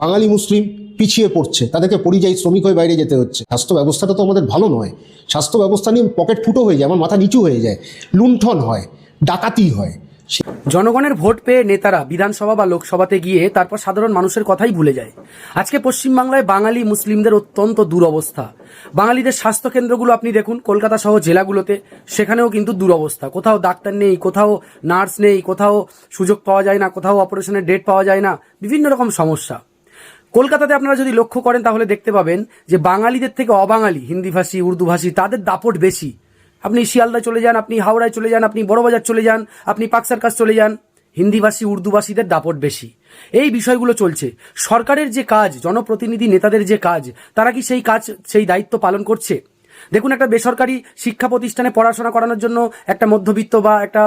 বাঙালি মুসলিম পিছিয়ে পড়ছে, তাদেরকে পরিযায়ী শ্রমিক হয়ে বাইরে যেতে হচ্ছে। স্বাস্থ্য ব্যবস্থাটা তো আমাদের ভালো নয়। স্বাস্থ্য ব্যবস্থা নিয়ে পকেট ফুটো হয়ে যায়, আমার মাথা নিচু হয়ে যায়, লুণ্ঠন হয়, ডাকাতি হয়। জনগণের ভোট পেয়ে নেতারা বিধানসভা বা লোকসভাতে গিয়ে তারপর সাধারণ মানুষের কথাই ভুলে যায়। আজকে পশ্চিমবাংলায় বাঙালি মুসলিমদের অত্যন্ত দুরবস্থা। বাঙালিদের স্বাস্থ্য কেন্দ্রগুলো আপনি দেখুন, কলকাতা সহ জেলাগুলোতে, সেখানেও কিন্তু দুরবস্থা। কোথাও ডাক্তার নেই, কোথাও নার্স নেই, কোথাও সুযোগ পাওয়া যায় না, কোথাও অপারেশনের ডেট পাওয়া যায় না, বিভিন্ন রকম সমস্যা। কলকাতাতে আপনারা যদি লক্ষ্য করেন, তাহলে দেখতে পাবেন যে বাঙালিদের থেকে অবাঙালি হিন্দিভাষী উর্দুভাষী তাদের দাপট বেশি। আপনি শিয়ালদায় চলে যান, আপনি হাওড়ায় চলে যান, আপনি বড়বাজার চলে যান, আপনি পাকসার্কাস চলে যান হিন্দিভাষী উর্দুভাষীদের দাপট বেশি। এই বিষয়গুলো চলছে। সরকারের যে কাজ, জনপ্রতিনিধি নেতাদের যে কাজ, তারা কি সেই কাজ, সেই দায়িত্ব পালন করছে? দেখুন, একটা বেসরকারি শিক্ষা প্রতিষ্ঠানে পড়াশোনা করানোর জন্য একটা মধ্যবিত্ত বা একটা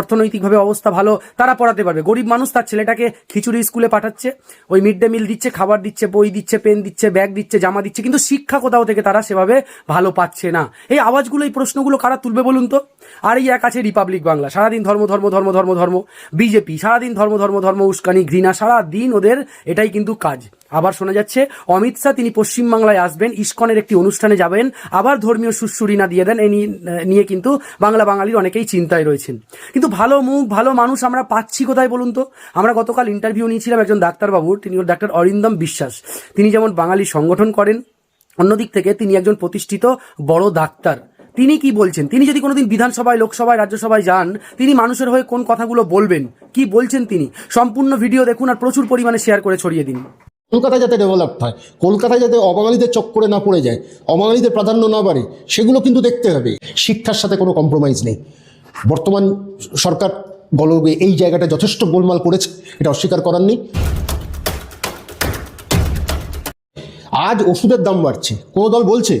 অর্থনৈতিকভাবে অবস্থা ভালো, তারা পড়াতে পারবে। গরিব মানুষ তার ছেলেটাকে খিচুড়ি স্কুলে পাঠাচ্ছে, ওই মিড ডে মিল দিচ্ছে, খাবার দিচ্ছে, বই দিচ্ছে, পেন দিচ্ছে, ব্যাগ দিচ্ছে, জামা দিচ্ছে, কিন্তু শিক্ষা কোথাও থেকে তারা সেভাবে ভালো পাচ্ছে না। এই আওয়াজগুলো, এই প্রশ্নগুলো কারা তুলবে বলুন তো? আর এই এক আছে রিপাবলিক বাংলা। সারাদিন ধর্ম ধর্ম ধর্ম ধর্ম ধর্ম, বিজেপি, সারাদিন ধর্ম ধর্ম ধর্ম, উস্কানি, ঘৃণা, সারাদিন ওদের এটাই কিন্তু কাজ। আবার শোনা যাচ্ছে, অমিত শাহ, তিনি পশ্চিমবাংলায় আসবেন, ইস্কনের একটি অনুষ্ঠানে যাবেন। আবার ধর্মীয় সুশ্রুরি না দিয়ে দেন এই নিয়ে- নিয়ে কিন্তু বাংলা বাঙালির অনেকেই চিন্তায় রয়েছেন। কিন্তু ভালো মুখ, ভালো মানুষ আমরা পাচ্ছি কোথায় বলুন তো? আমরা গতকাল ইন্টারভিউ নিয়েছিলাম একজন ডাক্তারবাবুর, তিনি ডাক্তার অরিন্দম বিশ্বাস। তিনি যেমন বাঙালি সংগঠন করেন, অন্যদিক থেকে তিনি একজন প্রতিষ্ঠিত বড় ডাক্তার। তিনি কি বলছেন? তিনি যদি কোনোদিন বিধানসভায়, লোকসভায়, রাজ্যসভায় যান, তিনি মানুষের হয়ে কোন কথাগুলো বলবেন? কি বলছেন তিনি? সম্পূর্ণ ভিডিও দেখুন আর প্রচুর পরিমাণে শেয়ার করে ছড়িয়ে দিন। কলকাতা যাতে ডেভেলপ হয়, কলকাতায় যাতে অবাঙালিদের চক্করে না পড়ে যায়, অবাঙালিদের প্রাধান্য না বাড়ে, সেগুলো কিন্তু দেখতে হবে। শিক্ষার সাথে কোনো কম্প্রোমাইজ নেই। বর্তমান সরকার গলবে এই জায়গাটা যথেষ্ট গোলমাল করেছে, এটা অস্বীকার করার নেই। আজ ওষুধের দাম বাড়ছে, কোনো দল বলছে?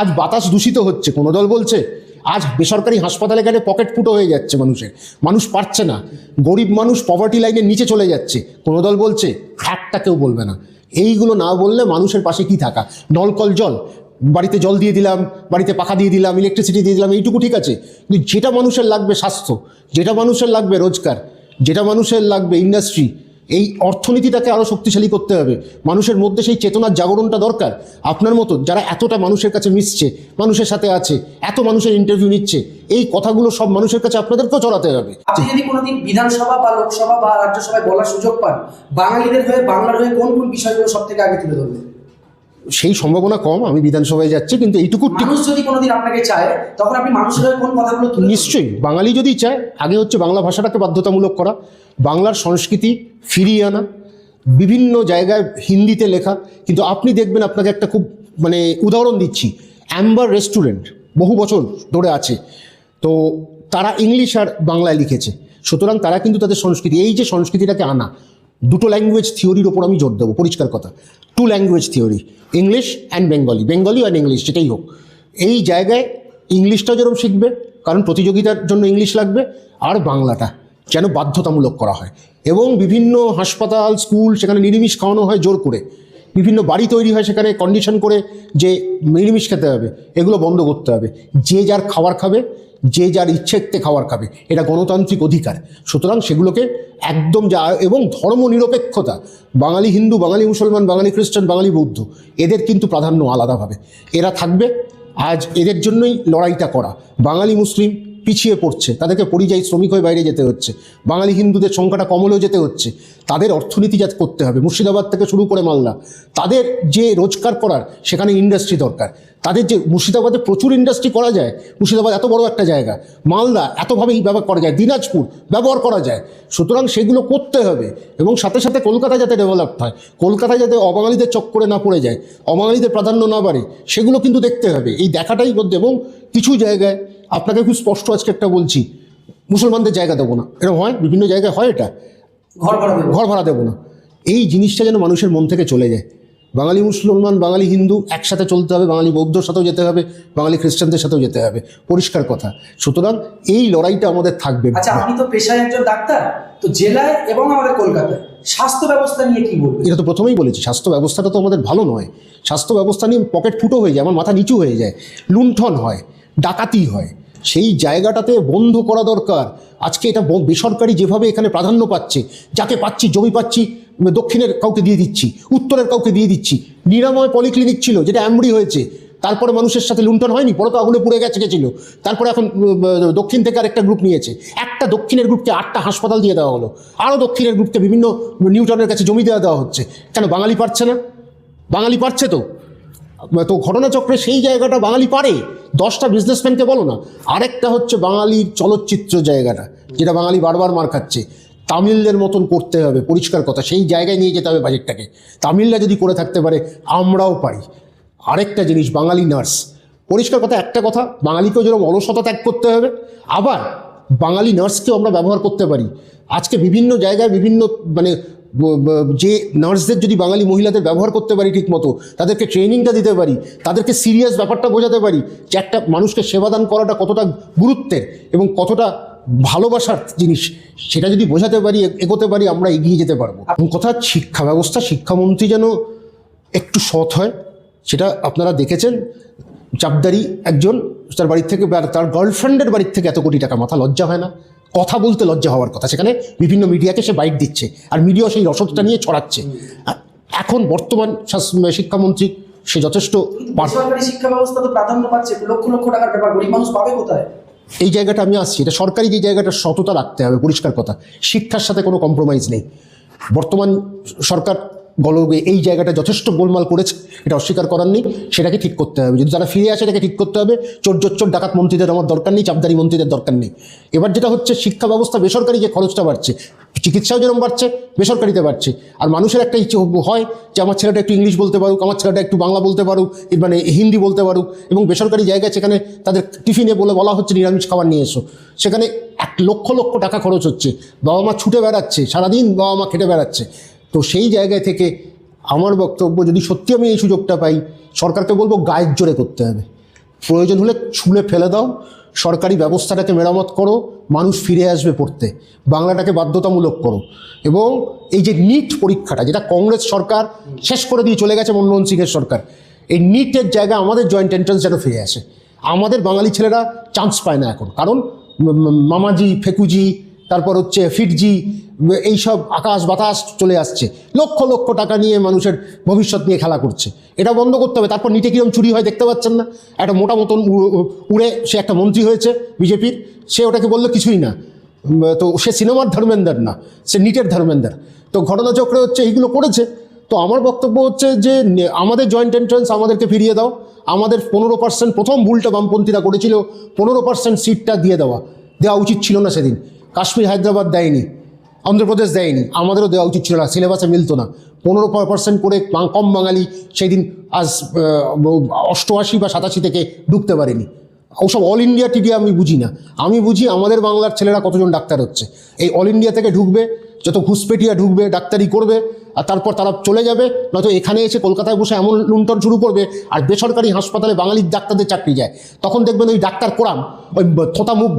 আজ বাতাস দূষিত হচ্ছে, কোনো দল বলছে? আজ বেসরকারি হাসপাতালে গেলে পকেট ফুটো হয়ে যাচ্ছে মানুষের। মানুষ পারছে না। গরিব মানুষ পভার্টি লাইনের নিচে চলে যাচ্ছে। কোনো দল বলছে, একটা কেউ বলবে না। এইগুলো না বললে মানুষের পাশে কি থাকা? নলকল জল। বাড়িতে জল দিয়ে দিলাম, বাড়িতে পাখা দিয়ে দিলাম ইলেকট্রিসিটি দিয়ে দিলাম, এইটুকু ঠিক আছে। কিন্তু যেটা মানুষের লাগবে স্বাস্থ্য, যেটা মানুষের লাগবে রোজগার, যেটা মানুষের লাগবে ইন্ডাস্ট্রি এই অর্থনীতিটাকে আরও শক্তিশালী করতে হবে। মানুষের মধ্যে সেই চেতনার জাগরণটা দরকার। আপনার মতো যারা এতটা মানুষের কাছে মিশছে, মানুষের সাথে আছে, এত মানুষের ইন্টারভিউ নিচ্ছে, এই কথাগুলো সব মানুষের কাছে আপনাদেরকেও চড়াতে হবে। আপনি যদি কোনোদিন বিধানসভা বা লোকসভা বা রাজ্যসভায় বলার সুযোগ পান, বাঙালিদের হয়ে, বাংলার হয়ে কোন কোন বিষয়গুলো সব থেকে আগে তুলে ধরবেন সেই সম্ভাবনা কম আমি বিধানসভায় যাচ্ছি কিন্তু এইটুকু মানুষ যদি কোনোদিন আপনাকে চায় তখন আপনি মানুষের কোন কথাগুলো নিশ্চয়ই বাঙালি যদি চায় আগে হচ্ছে বাংলা ভাষাটাকে বাধ্যতামূলক করা বাংলার সংস্কৃতি ফিরিয়ে আনা বিভিন্ন জায়গায় হিন্দিতে লেখা কিন্তু আপনি দেখবেন আপনাকে একটা খুব মানে উদাহরণ দিচ্ছি অ্যাম্বার রেস্টুরেন্ট বহু বছর ধরে আছে তো তারা ইংলিশ আর বাংলায় লিখেছে সুতরাং তারা কিন্তু তাদের সংস্কৃতি এই যে সংস্কৃতিটাকে আনা দুটো ল্যাঙ্গুয়েজ থিওরির ওপর আমি জোর দেবো, পরিষ্কার কথা। Two language theory English and Bengali Bengali and English যেটাই হোক। এই জায়গায় ইংলিশটাও যেরকম শিখবে, কারণ প্রতিযোগিতার জন্য ইংলিশ লাগবে, আর বাংলাটা যেন বাধ্যতামূলক করা হয়। এবং বিভিন্ন হাসপাতাল, স্কুল, সেখানে নিরামিষ খাওয়ানো হয় জোর করে। বিভিন্ন বাড়ি তৈরি হয় সেখানে কন্ডিশন করে যে নিরামিষ খেতে হবে, এগুলো বন্ধ করতে হবে। যে যার খাবার খাবে যে যার ইচ্ছেতে খাবার খাবে, এটা গণতান্ত্রিক অধিকার। সুতরাং সেগুলোকে একদম যা, এবং ধর্ম নিরপেক্ষতা, বাঙালি হিন্দু, বাঙালি মুসলমান, বাঙালি খ্রিস্টান, বাঙালি বৌদ্ধ, এদের কিন্তু প্রাধান্য আলাদাভাবে। এরা থাকবে, আজ এদের জন্যই লড়াইটা করা। বাঙালি মুসলিম পিছিয়ে পড়ছে। তাদেরকে পরিযায়ী শ্রমিক হয়ে বাইরে যেতে হচ্ছে। বাঙালি হিন্দুদের সংখ্যাটা কমলেও যেতে হচ্ছে। তাদের অর্থনীতি যাতে করতে হবে। মুর্শিদাবাদ থেকে শুরু করে মালদা। তাদের যে রোজগার করার, সেখানে ইন্ডাস্ট্রি দরকার। তাদের যে মুর্শিদাবাদে প্রচুর ইন্ডাস্ট্রি করা যায়, মুর্শিদাবাদ এত বড় একটা জায়গা। মালদা এতভাবেই ব্যবহার করা যায়। দিনাজপুর ব্যবহার করা যায়। সুতরাং সেগুলো করতে হবে। এবং সাথে সাথে কলকাতা যাতে ডেভেলপ হয়। কলকাতায় যাতে অবাঙালিদের চক্করে না পড়ে যায়, অবাঙালিদের প্রাধান্য না বাড়ে, সেগুলো কিন্তু দেখতে হবে। এই দেখাটাই মধ্যে এবং কিছু জায়গায় আপনাকে খুব স্পষ্ট আজকে একটা বলছি মুসলমানদের জায়গা দেবো না। এরকম হয়? বিভিন্ন জায়গায় হয় এটা? ঘর ভাড়া ঘর ভাড়া দেবো না। এই জিনিসটা যেন মানুষের মন থেকে চলে যায়। বাঙালি মুসলমান বাঙালি হিন্দু একসাথে চলতে হবে বাঙালি বৌদ্ধর সাথেও যেতে হবে বাঙালি খ্রিস্টানদের সাথেও যেতে হবে। পরিষ্কার কথা। সুতরাং এই লড়াইটা আমাদের থাকবে। আচ্ছা আপনি তো পেশায় একজন ডাক্তার তো জেলায় এবং আমাদের কলকাতায় স্বাস্থ্য ব্যবস্থা নিয়ে কি বলবেন? এটা তো প্রথমেই বলেছি স্বাস্থ্য ব্যবস্থাটা তো আমাদের ভালো নয়। স্বাস্থ্য ব্যবস্থা নিয়ে পকেট ফুটো হয়ে যায় আমার মাথা নিচু হয়ে যায় লুণ্ঠন হয়। ডাকাতি হয়। সেই জায়গাটাতে বন্ধ করা দরকার। আজকে এটা বেসরকারি যেভাবে এখানে প্রাধান্য পাচ্ছে, যাকে পাচ্ছি, জমি পাচ্ছি দক্ষিণের কাউকে দিয়ে দিচ্ছি, উত্তরের কাউকে দিয়ে দিচ্ছি। নিরাময় পলিক্লিনিক ছিল, যেটা অ্যামরি হয়েছে। তারপরে মানুষের সাথে লুণ্ঠন হয়নি পরে তো আগুনে পুড়ে গেছে, গেছিল। তারপরে এখন দক্ষিণ থেকে আরেকটা গ্রুপ নিয়েছে। একটা দক্ষিণের গ্রুপকে আটটা হাসপাতাল দিয়ে দেওয়া হলো। আরও দক্ষিণের গ্রুপকে বিভিন্ন নিউটনের কাছে জমি দেওয়া দেওয়া হচ্ছে। কেন বাঙালি পারছে না? বাঙালি পারছে তো? তো ঘটনাচক্রে সেই জায়গাটা বাঙালি পারে। দশটা বিজনেসম্যানকে বলো না। আরেকটা হচ্ছে বাঙালির চলচ্চিত্র জায়গাটা, যেটা বাঙালি বারবার মার খাচ্ছে। তামিলদের মতন করতে হবে, পরিষ্কার কথা। সেই জায়গায় নিয়ে যেতে হবে বাজেটটাকে তামিলরা যদি করে থাকতে পারে, আমরাও পারি। আরেকটা জিনিস, বাঙালি নার্স পরিষ্কার কথা, একটা কথা, বাঙালিকেও যেরকম অলসতা ত্যাগ করতে হবে, আবার বাঙালি নার্সকেও আমরা ব্যবহার করতে পারি। আজকে বিভিন্ন জায়গায় বিভিন্ন মানে যে নার্সদের যদি বাঙালি মহিলাদের ব্যবহার করতে পারি ঠিক মতো তাদেরকে ট্রেনিংটা দিতে পারি, তাদেরকে সিরিয়াস ব্যাপারটা বোঝাতে পারি, যে একটা মানুষকে সেবাদান করাটা কতটা গুরুত্বের এবং কতটা ভালোবাসার জিনিস, সেটা যদি বোঝাতে পারি এগোতে পারি, আমরা এগিয়ে যেতে পারব। কথা শিক্ষা ব্যবস্থা, শিক্ষামন্ত্রী যেন একটু সৎ হয়, সেটা আপনারা দেখেছেন। চাপদারি একজন, তার বাড়ির থেকে, তার গার্লফ্রেন্ডের বাড়ির থেকে এত কোটি টাকা মাথা লজ্জা হয় না। কথা বলতে লজ্জা হওয়ার কথা। সেখানে বিভিন্ন মিডিয়াকে সে বাইট দিচ্ছে আর মিডিয়া সেই রসদটা নিয়ে ছড়াচ্ছে। এখন বর্তমান শাস- শিক্ষামন্ত্রী সে যথেষ্ট শিক্ষা ব্যবস্থা তো প্রাধান্য পাচ্ছে লক্ষ লক্ষ টাকার ব্যাপার গরিব মানুষ পাবে কোথায়? এই জায়গাটা আমি আসছি এটা সরকারি যে জায়গাটা সততা রাখতে হবে পরিষ্কার কথা। শিক্ষার সাথে কোনো কম্প্রোমাইজ নেই। বর্তমান সরকার গলবে, এই জায়গাটা যথেষ্ট গোলমাল করেছে, এটা অস্বীকার করার নেই, সেটাকে ঠিক করতে হবে। যদি তারা ফিরে আসে, এটাকে ঠিক করতে হবে। চোর চোর ডাকাত মন্ত্রীদের আমার দরকার নেই, চাপদারি মন্ত্রীদের দরকার নেই। এবার যেটা হচ্ছে, শিক্ষা ব্যবস্থা বেসরকারি যে খরচটা বাড়ছে, চিকিৎসাও যেরকম বাড়ছে, বেসরকারিতে বাড়ছে। আর মানুষের একটা ইচ্ছে হয় যে, আমার ছেলেটা একটু ইংলিশ বলতে পারুক, আমার ছেলেটা একটু বাংলা বলতে পারুক মানে হিন্দি বলতে পারুক, এবং বেসরকারি জায়গায় সেখানে তাদের টিফিনে বলে বলা হচ্ছে, নিরামিষ খাবার নিয়ে এসো। সেখানে এক লক্ষ লক্ষ টাকা খরচ হচ্ছে। বাবা মা ছুটে বেড়াচ্ছে, সারাদিন বাবা মা খেটে বেড়াচ্ছে। তো সেই জায়গায় থেকে আমার বক্তব্য, যদি সত্যি আমি এই সুযোগটা পাই, সরকারকে বলব গায়ের জোরে করতে হবে। প্রয়োজন হলে ছুঁড়ে ফেলে দাও, সরকারি ব্যবস্থাটাকে মেরামত করো, মানুষ ফিরে আসবে পড়তে। বাংলাটাকে বাধ্যতামূলক করো। এবং এই যে নিট পরীক্ষাটা, যেটা কংগ্রেস সরকার শেষ করে দিয়ে চলে গেছে, মনমোহন সিংয়ের সরকার, এই নিটের জায়গায় আমাদের জয়েন্ট এন্ট্রান্স যেন ফিরে আসে। আমাদের বাঙালি ছেলেরা চান্স পায় না এখন। কারণ মামাজি, ফেকুজি, তারপর হচ্ছে ফিটজি এইসব আকাশ বাতাস চলে আসছে। লক্ষ লক্ষ টাকা নিয়ে মানুষের ভবিষ্যৎ নিয়ে খেলা করছে। এটা বন্ধ করতে হবে। তারপর নিটে কিরম চুরি হয় দেখতে পাচ্ছেন না? একটা মোটা মতন উড়ে সে একটা মন্ত্রী হয়েছে বিজেপির। সে ওটাকে বলল, কিছুই না। তো সে সিনেমার ধর্মেন্দ্র না। সে নিটের ধর্মেন্দ্র। তো ঘটনাচক্রে হচ্ছে এইগুলো করেছে। তো আমার বক্তব্য হচ্ছে যে আমাদের জয়েন্ট এন্ট্রান্স আমাদেরকে ফিরিয়ে দাও। আমাদের পনেরো পার্সেন্ট প্রথম ভুলটা বামপন্থীরা করেছিল। পনেরো পার্সেন্ট সিটটা দিয়ে দেওয়া। দেওয়া উচিত ছিল না সেদিন। কাশ্মীর, হায়দ্রাবাদ দেয়নি। অন্ধ্রপ্রদেশ দেয়নি। আমাদেরও দেওয়া উচিত ছিল না, সিলেবাসে মিলতো না। পনেরো পার্সেন্ট করে কম বাঙালি সেই দিন আজ অষ্টআশি বা সাতাশি থেকে ঢুকতে পারেনি। ওসব অল ইন্ডিয়া টিভি আমি বুঝি না। আমি বুঝি আমাদের বাংলার ছেলেরা কতজন ডাক্তার হচ্ছে। এই অল ইন্ডিয়া থেকে ঢুকবে, যত ঘুষপেটিয়া ঢুকবে, ডাক্তারি করবে, আর তারপর তারা চলে যাবে, নয়তো এখানে এসে কলকাতায় বসে এমন লুণ্ঠন শুরু করবে, আর বেসরকারি হাসপাতালে বাঙালি ডাক্তারদের চাকরি যায়। তখন দেখবেন ওই ডাক্তার কোরাম, ওই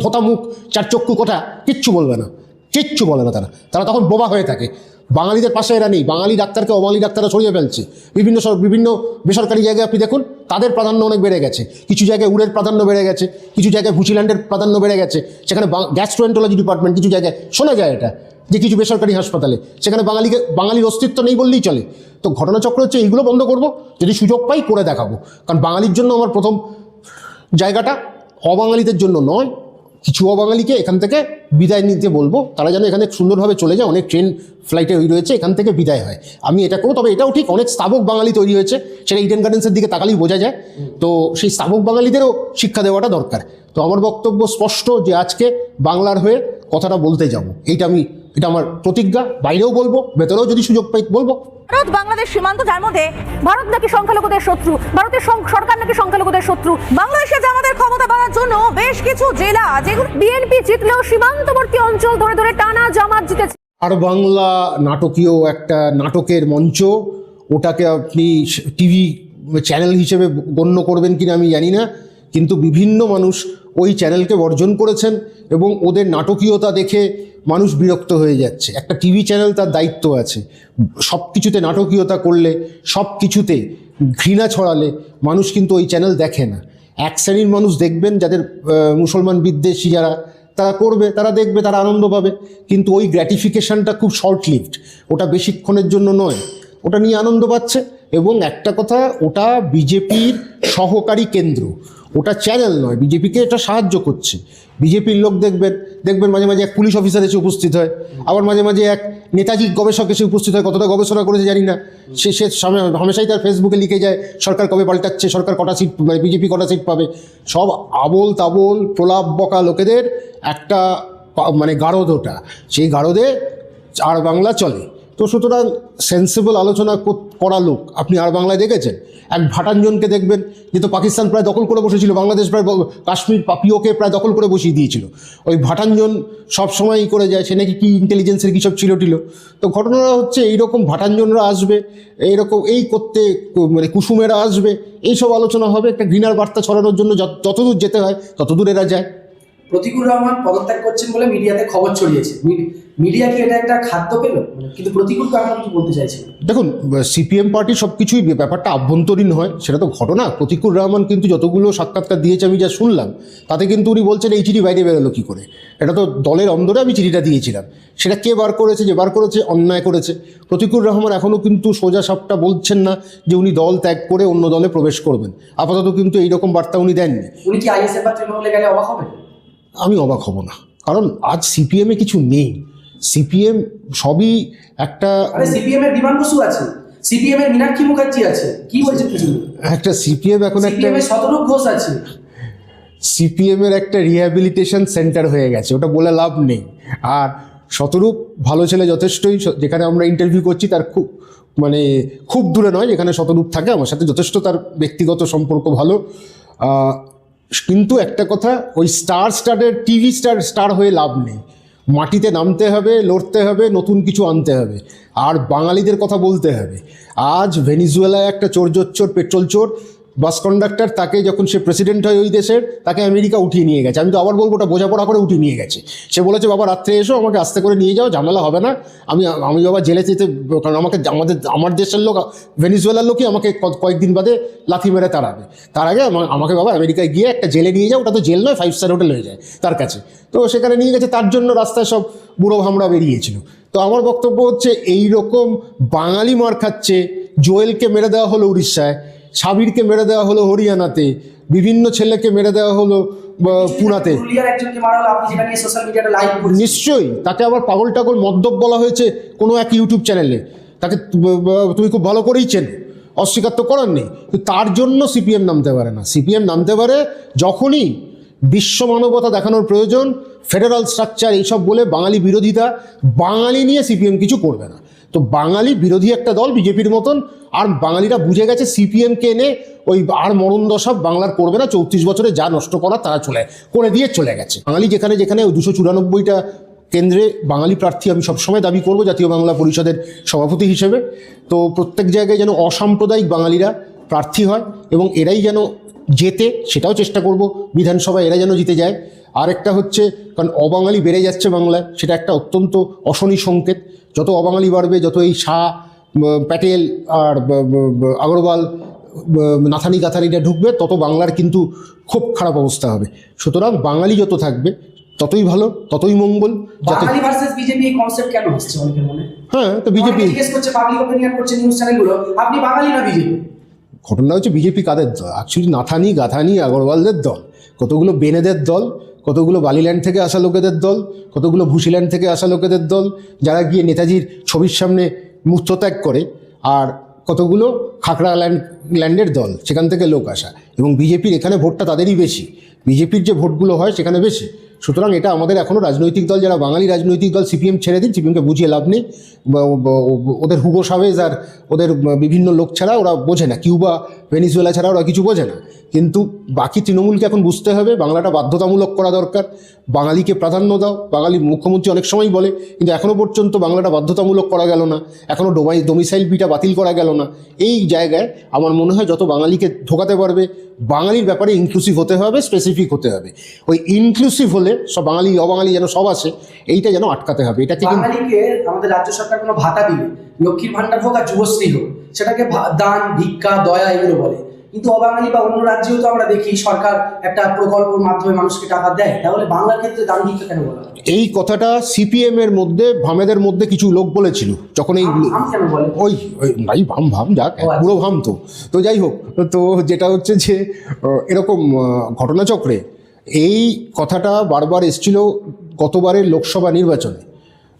থোতা মুখ চার চক্ষু কোঠা কিচ্ছু বলবে না। কিচ্ছু বলে না তারা। তারা তখন বোবা হয়ে থাকে। বাঙালিদের পাশে এরা নেই। বাঙালি ডাক্তারকে অবাঙালি ডাক্তাররা ছড়িয়ে ফেলছে। বিভিন্ন বিভিন্ন বেসরকারি জায়গায় আপনি দেখুন, তাদের প্রাধান্য অনেক বেড়ে গেছে। কিছু জায়গায় উড়ের প্রাধান্য বেড়ে গেছে। কিছু জায়গায় ভুচিল্যান্ডের প্রাধান্য বেড়ে গেছে। সেখানে গ্যাস্ট্রোএন্টোলজি ডিপার্টমেন্ট কিছু জায়গায় শোনা যায় এটা, যে কিছু বেসরকারি হাসপাতালে। সেখানে বাঙালিকে বাঙালির অস্তিত্ব নেই বললেই চলে। তো ঘটনাচক্র হচ্ছে এইগুলো বন্ধ করব। যদি সুযোগ পাই করে দেখাবো। কারণ বাঙালির জন্য আমার প্রথম জায়গাটা অবাঙালিদের জন্য নয়। কিছু অবাঙালিকে এখান থেকে বিদায় নিতে বলব। তারা যেন এখানে সুন্দরভাবে চলে যায়, অনেক ট্রেন ফ্লাইটে ওই রয়েছে, এখান থেকে বিদায় হয়। আমি এটা করব, তবে এটাও ঠিক, অনেক স্থাবক বাঙালি তৈরি হয়েছে, সেটা ইডেন গার্ডেন্সের দিকে তাকালেই বোঝা যায়। তো সেই স্থাবক বাঙালিদেরও শিক্ষা দেওয়াটা দরকার। তো আমার বক্তব্য স্পষ্ট যে আজকে বাংলার হয়ে কথাটা বলতে যাব, এইটা আমি এটা আমার প্রতিজ্ঞা বাইরেও বলব ভেতরেও যদি সুযোগ পাই বলব। ভারত বাংলাদেশ সীমান্ত যার মধ্যে ভারত নাকি সংখ্যালঘুদের শত্রু ভারতের সরকার নাকি সংখ্যালঘুদের শত্রু বাংলাদেশে জামাতের ক্ষমতা বাড়ার জন্য বেশ কিছু জেলা যেগুলো বিএনপি জিতলেও সীমান্তবর্তী অঞ্চল ধরে ধরে টানা জামাত জিতেছে। আর বাংলা নাটকীয় একটা নাটকের মঞ্চ ওটাকে আপনি টিভি চ্যানেল হিসেবে গণ্য করবেন কিনা আমি জানি না কিন্তু বিভিন্ন মানুষ ওই চ্যানেলকে বর্জন করেছেন এবং ওদের নাটকীয়তা দেখে মানুষ বিরক্ত হয়ে যাচ্ছে। একটা টিভি চ্যানেল তার দায়িত্ব আছে। সব কিছুতে নাটকীয়তা করলে সব কিছুতে ঘৃণা ছড়ালে মানুষ কিন্তু ওই চ্যানেল দেখে না। এক শ্রেণির মানুষ দেখবেন যাদের মুসলমান বিদ্বেষী যারা, তারা করবে, তারা দেখবে, তারা আনন্দ পাবে। কিন্তু ওই গ্র্যাটিফিকেশনটা খুব শর্ট লিভড ওটা বেশিক্ষণের জন্য নয়। ওটা নিয়ে আনন্দ পাচ্ছে এবং একটা কথা, ওটা বিজেপির সহকারী কেন্দ্র। ওটা চ্যানেল নয় বিজেপিকে এটা সাহায্য করছে। বিজেপির লোক দেখবেন দেখবেন মাঝে মাঝে এক পুলিশ অফিসার এসে উপস্থিত হয়। আবার মাঝে মাঝে এক নেতাজি গবেষক এসে উপস্থিত হয়, কতটা গবেষণা করেছে জানি না। সে সে হামেশাই তার ফেসবুকে লিখে যায়, সরকার কবে পাল্টাচ্ছে, সরকার কটা সিট মানে বিজেপি কটা সিট পাবে? সব আবোল তাবোল প্রলাপ বকা লোকেদের একটা মানে গারদ ওটা। সেই গারদে আর বাংলা চলে। তো সুতরাং সেন্সিবল আলোচনা কর- লোক, আপনি আর বাংলায় দেখেছেন? এক ভাটাঞ্জনকে দেখবেন, যে তো পাকিস্তান প্রায় দখল করে বসেছিল, বাংলাদেশ প্রায় কাশ্মীর পাপিওকে প্রায় দখল করে বসিয়ে দিয়েছিল। ওই ভাটাঞ্জন সব সময়ই করে যায়, সে নাকি কি ইন্টেলিজেন্সের কী সব ছিল টিল তো ঘটনাটা হচ্ছে এইরকম ভাটাঞ্জনরা আসবে, এইরকম এই করতে মানে কুসুমেরা আসবে, এইসব আলোচনা হবে, একটা ঘৃণার বার্তা ছড়ানোর জন্য যত- যতদূর যেতে হয়, ততদূর এরা যায়। প্রতিকুল রহমান পদত্যাগ করছেন বলে মিডিয়াতে খবর ছড়িয়েছে। মিডিয়া কি এটা একটা খাদ্য পেল? মানে কিন্তু প্রতিকুল কারণ কিছু বলতে চাইছেন? দেখুন সিপিএম পার্টি সব কিছুই ব্যাপারটা আভ্যন্তরীণ হয় সেটা তো ঘটনা। প্রতিকুল রহমান কিন্তু যতগুলো সাক্ষাৎকার দিয়েছে আমি যা শুনলাম তাতে কিন্তু উনি বলছেন এই চিঠি বাইরে বেরোলো কী করে? এটা তো দলের অন্দরে আমি চিঠিটা দিয়েছিলাম। সেটা কে বার করেছে? যে বার করেছে অন্যায় করেছে। প্রতিকুল রহমান এখনও কিন্তু সোজা সাপটা বলছেন না যে উনি দল ত্যাগ করে অন্য দলে প্রবেশ করবেন। আপাতত কিন্তু এইরকম বার্তা উনি দেননি। উনি কি আইএসএফ বা তৃণমূলে গেলে অবাক হবেন? আমি অবাক হব না। কারণ আজ সিপিএমে কিছু নেই। সিপিএম সবই একটা সিপিএম এর বিমান বসু আছে। সিপিএম এর মীনাক্ষী মুখার্জি আছে। কি বলছে একটা সিপিএম এখন একটা সিপিএম শতরূপ ঘোষ আছে। সিপিএম এর একটা রিহ্যাবিলিটেশন সেন্টার হয়ে গেছে। ওটা বলে লাভ নেই। আর শতরূপ ভালো ছেলে যথেষ্টই। যেখানে আমরা ইন্টারভিউ করছি তার খুব মানে খুব দূরে নয়। যেখানে শতরূপ থাকে আমার সাথে যথেষ্ট তার ব্যক্তিগত সম্পর্ক ভালো। কিন্তু একটা কথা, ওই স্টার স্টারের টিভি স্টার স্টার হয়ে লাভ নেই। মাটিতে নামতে হবে, লড়তে হবে, নতুন কিছু আনতে হবে। আর বাঙালিদের কথা বলতে হবে। আজ ভেনিজুয়েলায় একটা চোর জোর চোর পেট্রোল চোর বাস কন্ডাক্টর তাকে যখন সে প্রেসিডেন্ট হয় ওই দেশের, তাকে আমেরিকা উঠিয়ে নিয়ে গেছে। আমি তো আবার বলব ওটা বোঝাপড়া করে উঠিয়ে নিয়ে গেছে। সে বলেছে, বাবা, রাত্রে এসো, আমাকে আস্তে করে নিয়ে যাও, ঝামেলা হবে না। আমি আমি বাবা জেলে যেতে, কারণ আমাকে আমাদের, আমার দেশের লোক, ভেনিজুয়েলার লোকই আমাকে কয়েকদিন বাদে লাথি মেরে তাড়াবে। তার আগে আমা- আমাকে বাবা আমেরিকায় গিয়ে একটা জেলে নিয়ে যাও, ওটা তো জেল নয় ফাইভ স্টার হোটেল হয়ে যায় তার কাছে। তো সেখানে নিয়ে গেছে, তার জন্য রাস্তায় সব বুড়ো ভামড়া বেরিয়েছিল। তো আমার বক্তব্য হচ্ছে এই রকম বাঙালি মার খাচ্ছে, জোয়েলকে মেরে দেওয়া হলো উড়িষ্যায়। সাবিরকে মেরে দেওয়া হলো হরিয়ানাতে বিভিন্ন ছেলেকে মেরে দেওয়া হলো পুনাতে। নিশ্চয়ই তাকে আবার পাগল টাগল মদ্যপ বলা হয়েছে কোনো এক ইউটিউব চ্যানেলে তাকে তুমি খুব ভালো করেই চেনো অস্বীকার তো করার নেই। তার জন্য সিপিএম নামতে পারে না। সিপিএম নামতে পারে যখনই বিশ্ব মানবতা দেখানোর প্রয়োজন ফেডারাল স্ট্রাকচার এইসব বলে বাঙালি বিরোধিতা বাঙালি নিয়ে সিপিএম কিছু করবে না। তো বাঙালি বিরোধী একটা দল বিজেপির মতন, আর বাঙালিরা বুঝে গেছে সিপিএমকে এনে ওই আর মরণ দশা বাংলার করবে না, চৌত্রিশ বছরে যা নষ্ট করা তারা চলে, করে দিয়ে চলে গেছে। বাঙালি যেখানে যেখানে ওই দুশো চুরানব্বইটা কেন্দ্রে বাঙালি প্রার্থী আমি সবসময় দাবি করব জাতীয় বাংলা পরিষদের সভাপতি হিসেবে। তো প্রত্যেক জায়গায় যেন অসাম্প্রদায়িক বাঙালিরা প্রার্থী হয়, এবং এরাই যেন জেতে সেটাও চেষ্টা করব বিধানসভায় এরা যেন জিতে যায়। আরেকটা হচ্ছে কারণ অবাঙালি বেড়ে যাচ্ছে বাংলায় সেটা একটা অত্যন্ত অশনি সংকেত। যত অবাঙালি বাড়বে যত এই শাহ প্যাটেল আর আগরওয়াল নাথানি গাথানিটা ঢুকবে তত বাংলার কিন্তু খুব খারাপ অবস্থা হবে। সুতরাং বাঙালি যত থাকবে ততই ভালো ততই মঙ্গল যাতে বাঙালি ভার্সেস বিজেপি এই কনসেপ্ট কেন হচ্ছে অনেকের মনে? হ্যাঁ তো বিজেপি জিজ্ঞেস করছে পাবলিক ওপিনিয়ন করছে নিউজ চ্যানেলগুলো আপনি বাঙালি না বিজেপি ঘটনা হচ্ছে বিজেপি কাদের দল? অ্যাকচুয়ালি নাথানি, গাথানি, আগরওয়ালদের দল। কতগুলো বেনেদের দল, কতগুলো বালিল্যান্ড থেকে আসা লোকেদের দল, কতগুলো ভুসিল্যান্ড থেকে আসা লোকেদের দল, যারা গিয়ে নেতাজির ছবির সামনে মূর্তত্যাগ করে, আর কতগুলো খাকড়া ল্যান্ড, ল্যান্ডের দল, সেখান থেকে লোক আসা। এবং বিজেপির এখানে ভোটটা তাদেরই বেশি। বিজেপির যে ভোটগুলো হয় সেখানে বেশি, সুতরাং এটা আমাদের এখনও রাজনৈতিক দল, যারা বাঙালি রাজনৈতিক দল, সিপিএম ছেড়ে দিন, সিপিএমকে বুঝিয়ে লাভ নেই। ওদের হুগো সাবেজ আর ওদের বিভিন্ন লোক ছাড়া ওরা বোঝে না, কিউবা, ভেনিজুয়েলা ছাড়া ওরা কিছু বোঝে না। কিন্তু বাকি তৃণমূলকে এখন বুঝতে হবে, বাংলাটা বাধ্যতামূলক করা দরকার। বাঙালিকে প্রাধান্য দাও, বাঙালি মুখ্যমন্ত্রী অনেক সময় বলে, কিন্তু এখনও পর্যন্ত বাংলাটা বাধ্যতামূলক করা গেল না এখনও ডোমাই ডোমিসাইল বিটা বাতিল করা গেল না। এই জায়গায় আমার মনে হয় যত বাঙালিকে ঢোকাতে পারবে, বাঙালির ব্যাপারে ইনক্লুসিভ হতে হবে স্পেসিফিক হতে হবে। ওই ইনক্লুসিভ হলে সব বাঙালি, অবাঙালি যেন সব আসে, এইটা যেন আটকাতে হবে। এটা কিন্তু আমাদের রাজ্য সরকার কোনো ভাতা দিবে লক্ষ্মীর ভান্ডার হোক আর যুবশ্রী হোক, সেটাকে দান, ভিক্ষা, দয়া এগুলো বলে। কিন্তু অবাঙালি বা অন্য রাজ্যেও তো আমরা দেখি সরকার একটা প্রকল্পের মাধ্যমে মানুষকে টাকা দেয়। তাহলে বাংলার ক্ষেত্রে দান ভিক্ষা কেন বলা এই কথাটা সিপিএম এর মধ্যে ভামেদের মধ্যে কিছু লোক বলেছিল যখন এই ওই নাই ভাম ভাম যাক আচ্ছা। পুরো ভাম তো। তো যাই হোক তো যেটা হচ্ছে যে এরকম ঘটনাচক্রে এই কথাটা বারবার এসছিল গতবারের লোকসভা নির্বাচনে।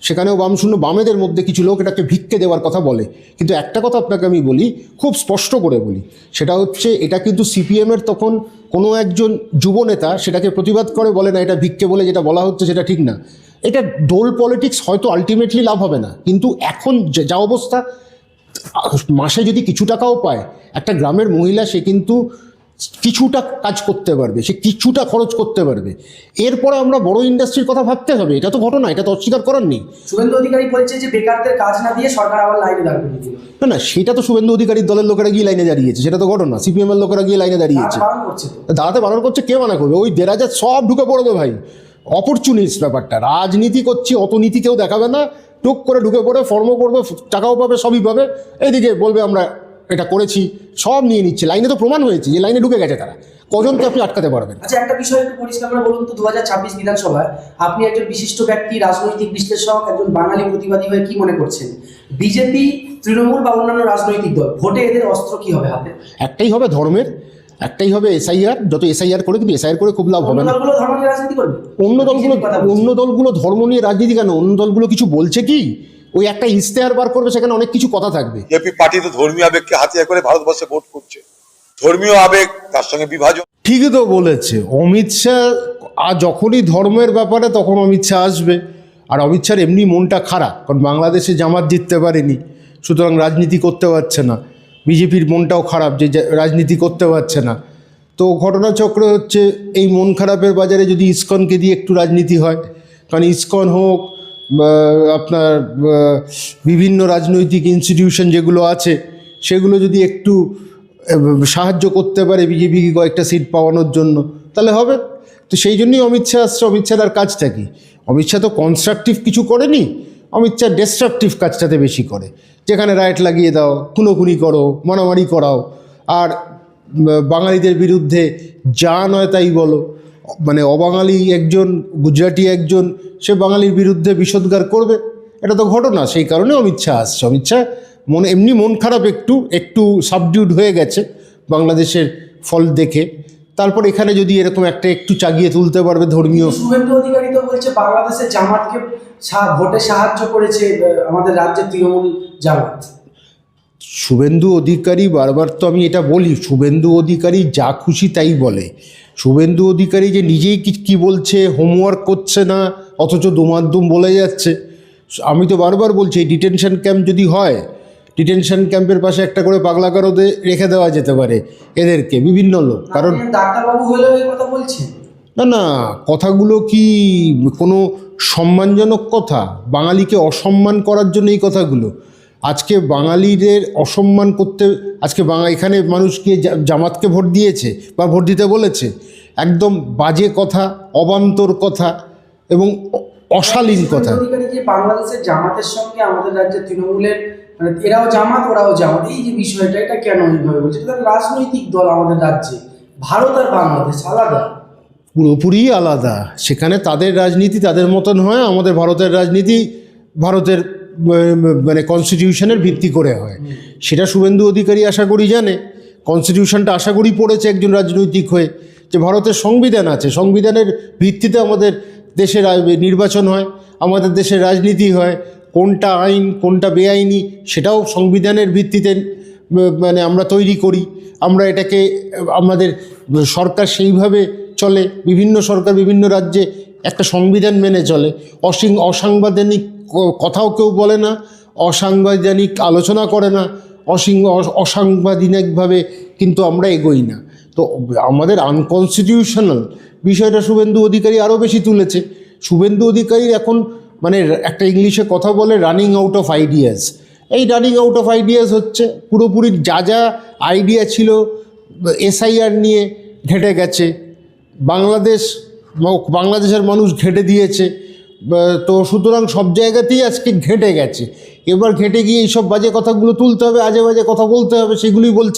সেখানেও বাম বামশূন্য বামেদের মধ্যে কিছু লোক এটাকে ভিক্ষে দেওয়ার কথা বলে। কিন্তু একটা কথা আপনাকে আমি বলি, খুব স্পষ্ট করে বলি। সেটা হচ্ছে, এটা কিন্তু সিপিএমের তখন কোনো একজন যুবনেতা সেটাকে প্রতিবাদ করে বলে না, এটা ভিক্ষে বলে যেটা বলা হচ্ছে সেটা ঠিক না। এটা ডোল পলিটিক্স হয়তো আলটিমেটলি লাভ হবে না। কিন্তু এখন যা অবস্থা মাসে যদি কিছু টাকাও পায়, একটা গ্রামের মহিলা সে কিন্তু কিছুটা কাজ করতে পারবে সে কিছুটা খরচ করতে পারবে। এরপরে আমরা বড় ইন্ডাস্ট্রির কথা ভাবতে হবে এটা তো ঘটনা এটা তো অস্বীকার করার নেই। শুভেন্দু অধিকারী বলছে যে বেকারদের কাজ না দিয়ে সরকার আবার লাইনে দাঁড় করিয়ে না না সেটা তো শুভেন্দু অধিকারীর দলের লোকেরা গিয়ে লাইনে দাঁড়িয়েছে সেটা তো ঘটনা সিপিএম এর লোকেরা গিয়ে লাইনে দাঁড়িয়েছে। দাঁড়াতে বারণ করছে কে মানা করবে? ওই দেড় হাজার সব ঢুকে পড়বে ভাই। অপরচুনিস্ট ব্যাপারটা রাজনীতি করছি অত নীতি কেউ দেখাবে না। টুক করে ঢুকে পড়ে ফর্ম করবে টাকাও পাবে সবই পাবে। এইদিকে বলবে আমরা এটা করেছি সব নিয়ে নিচ্ছে লাইনে তো প্রমাণ হয়েছে যে লাইনে ঢুকে গেছে তারা। কজনকে আপনি আটকাতে পারবেন আচ্ছা একটা বিষয় একটু পরিষ্কার করে বলুন তো দু বিধানসভায় আপনি একজন বিশিষ্ট ব্যক্তি রাজনৈতিক বিশ্লেষক একজন বাঙালি প্রতিবাদী হয়ে কি মনে করছেন? বিজেপি তৃণমূল বা অন্যান্য রাজনৈতিক দল ভোটে এদের অস্ত্র কি হবে হাতে? একটাই হবে ধর্মের একটাই হবে এসআইআর যত এসআইআর করে কিন্তু এসআইআর করে খুব লাভ হবে না। অন্য দলগুলো। অন্য দলগুলো ধর্ম নিয়ে রাজনীতি কেন? অন্য দলগুলো কিছু বলছে কি? ওই একটা ইশতেহার বার করবে সেখানে অনেক কিছু কথা থাকবে। বিজেপি পার্টি তো ধর্মীয় আবেগকে হাতিয়ার করে ভারতবর্ষে ভোট করছে। ধর্মীয় আবেগ তার সঙ্গে বিভাজন। ঠিকই তো বলেছে। অমিত শাহ আর যখনই ধর্মের ব্যাপারে তখন অমিত শাহ আসবে। আর অমিত শাহর এমনি মনটা খারাপ কারণ বাংলাদেশে জামাত জিততে পারেনি সুতরাং রাজনীতি করতে পারছে না। বিজেপির মনটাও খারাপ যে রাজনীতি করতে পারছে না। তো ঘটনাচক্র হচ্ছে এই মন খারাপের বাজারে যদি ইসকনকে দিয়ে একটু রাজনীতি হয় কারণ ইসকন হোক আপনার বিভিন্ন রাজনৈতিক ইনস্টিটিউশন যেগুলো আছে, সেগুলো যদি একটু সাহায্য করতে পারে বিজেপিকে কয়েকটা সিট পাওয়ানোর জন্য, তাহলে হবে। তো সেই জন্যই অমিত শাহ আসছে, অমিত শাহ তার কাজটা কি? অমিত শাহ তো কনস্ট্রাকটিভ কিছু করেনি, অমিত শাহ ডিস্ট্রাকটিভ কাজটাতে বেশি করে। যেখানে রাইট লাগিয়ে দাও, খুনোখুনি করো, মারামারি করাও, আর বাঙালিদের বিরুদ্ধে যা নয় তাই বলো। মানে অবাঙালি একজন গুজরাটি একজন সে বাঙালির বিরুদ্ধে বিষোদ্গার করবে। এটা তো ঘটনা সেই কারণে অমিত শাহ আসছে। অমিত শাহ মনে এমনি মন খারাপ একটু একটু সাবডিউড হয়ে গেছে বাংলাদেশের ফল দেখে। তারপর এখানে যদি এরকম একটা একটু চাগিয়ে তুলতে পারবে ধর্মীয় শুভেন্দু অধিকারী তো বলছে বাংলাদেশের জামাতকে ভোটে সাহায্য করেছে আমাদের রাজ্যের তৃণমূল জামাত। শুভেন্দু অধিকারী বারবার তো আমি এটা বলি শুভেন্দু অধিকারী যা খুশি তাই বলে। শুভেন্দু অধিকারী যে নিজেই কি কী বলছে হোমওয়ার্ক করছে না অথচ দুমাদ্দুম বলে যাচ্ছে আমি তো বারবার বলছি এই ডিটেনশন ক্যাম্প যদি হয় ডিটেনশন ক্যাম্পের পাশে একটা করে পাগলা কারোদে রেখে দেওয়া যেতে পারে এদেরকে বিভিন্ন লোক কারণ না না কথাগুলো কি কোনো সম্মানজনক কথা? বাঙালিকে অসম্মান করার জন্য এই কথাগুলো? আজকে বাঙালিদের অসম্মান করতে আজকে বাঙা এখানে মানুষকে জামাতকে ভোট দিয়েছে বা ভোট দিতে বলেছে? একদম বাজে কথা অবান্তর কথা এবং অশালীন কথা। বাংলাদেশের জামাতের সঙ্গে আমাদের রাজ্যের তৃণমূলের মানে এরাও জামাত ওরাও জামাত এই যে বিষয়টা এটা কেন এইভাবে বলছে? রাজনৈতিক দল আমাদের রাজ্যে। ভারত আর বাংলাদেশ আলাদা। পুরোপুরি আলাদা। সেখানে তাদের রাজনীতি তাদের মতন হয় আমাদের ভারতের রাজনীতি ভারতের মানে কনস্টিটিউশনের ভিত্তি করে হয়। সেটা শুভেন্দু অধিকারী আশা করি জানে। কনস্টিটিউশনটা আশা করি পড়েছে একজন রাজনৈতিক হয়ে। যে ভারতের সংবিধান আছে সংবিধানের ভিত্তিতে আমাদের দেশের নির্বাচন হয় আমাদের দেশের রাজনীতি হয় কোনটা আইন কোনটা বেআইনি সেটাও সংবিধানের ভিত্তিতে মানে আমরা তৈরি করি। আমরা এটাকে আমাদের সরকার সেইভাবে চলে। বিভিন্ন সরকার বিভিন্ন রাজ্যে একটা সংবিধান মেনে চলে। অসিং অসাংবিধানিক কথাও কেউ বলে না, অসাংবিধানিক আলোচনা করে না, অসিং অসাংবিধানিকভাবে কিন্তু আমরা এগোই না। তো আমাদের আনকনস্টিটিউশনাল বিষয়টা শুভেন্দু অধিকারী আরও বেশি তুলেছে। শুভেন্দু অধিকারীর এখন মানে একটা ইংলিশে কথা বলে রানিং আউট অফ আইডিয়াস এই রানিং আউট অফ আইডিয়াস হচ্ছে পুরোপুরি যা যা আইডিয়া ছিল, এসআইআর নিয়ে ঘেটে গেছে। বাংলাদেশ বাংলাদেশের মানুষ ঘেটে দিয়েছে। তো সুতরাং সব জায়গাতেই আজকে ঘেটে গেছে। এবার ঘেটে গিয়ে এইসব বাজে কথাগুলো তুলতে হবে, আজে বাজে কথা বলতে হবে, সেগুলোই বলছে।